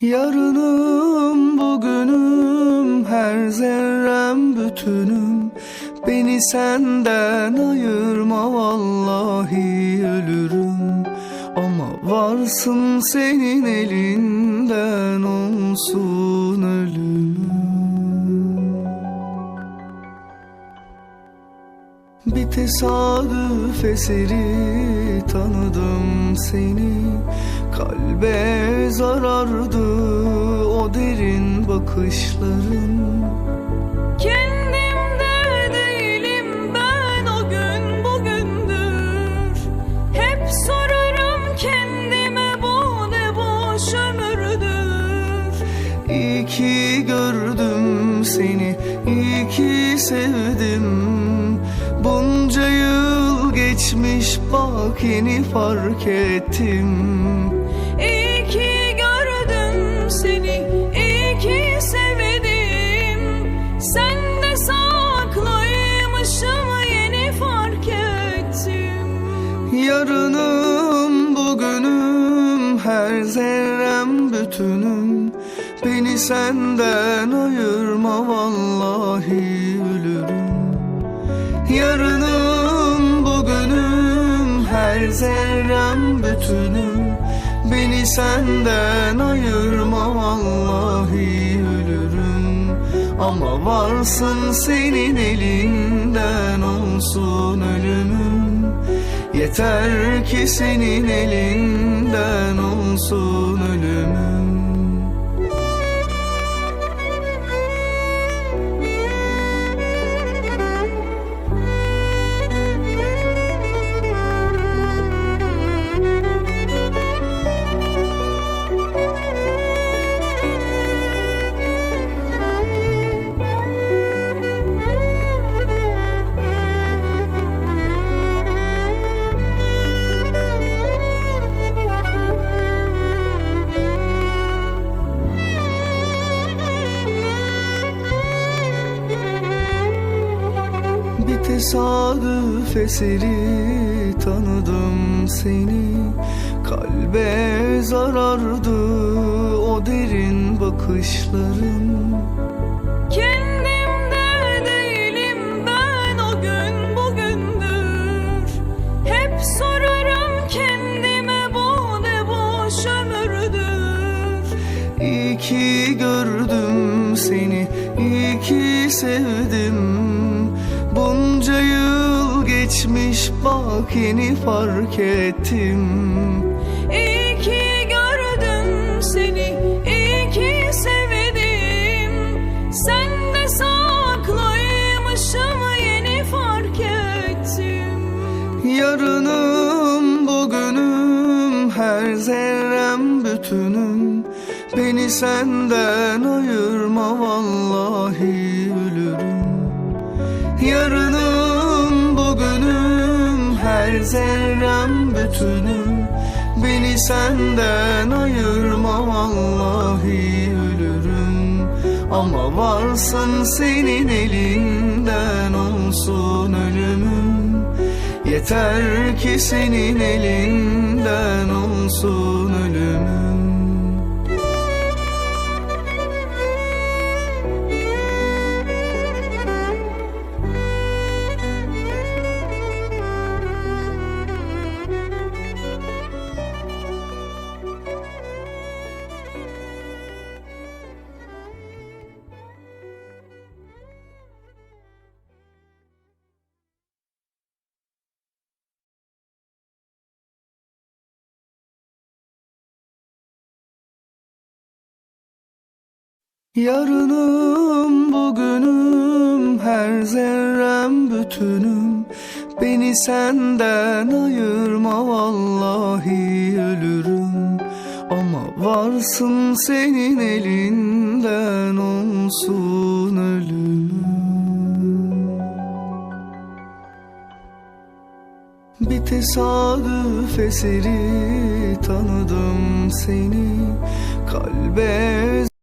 Yarınım bugünüm her zerrem bütünüm. Beni senden ayırma vallahi ölürüm. Ama varsın senin elinden olsun ölümüm. Bir tesadüf eseri tanıdım seni Kalbe zarardı o derin bakışların. Kendimde değilim ben o gün bugündür. Hep sorarım kendime bu ne boş ömürdür. İyi ki gördüm seni, iyi ki sevdim. Bunca yıl geçmiş bak yeni fark ettim Yarınım bugünüm her zerrem bütünüm. Beni senden ayırma vallahi ölürüm. Yarınım bugünüm her zerrem bütünüm. Beni senden ayırma vallahi ölürüm. Ama varsın senin elinden olsun ölümüm Yeter ki senin elinden olsun ölümüm tesadüf eseri tanıdım seni. Kalbe zarardı o derin bakışların. Kendimde değilim ben o gün bugündür. Hep sorarım kendime bu ne boş ömürdür. İyi ki gördüm seni, iyi ki sevdim Bunca yıl geçmiş bak yeni fark ettim. İyi ki gördüm seni, iyi ki sevdim. Sen de saklıymışım yeni fark ettim. Yarınım bugünüm her zerrem bütünüm. Beni senden ayırma zerrem bütünüm Beni senden ayırma. Vallahi ölürüm. Ama varsın senin elinden olsun ölümüm. Yeter ki senin elinden olsun ölümüm Yarınım bugünüm her zerrem bütünüm. Beni senden ayırma vallahi ölürüm. Ama varsın senin elinden olsun ölümüm Bir tesadüf eseri tanıdım seni. Kalbe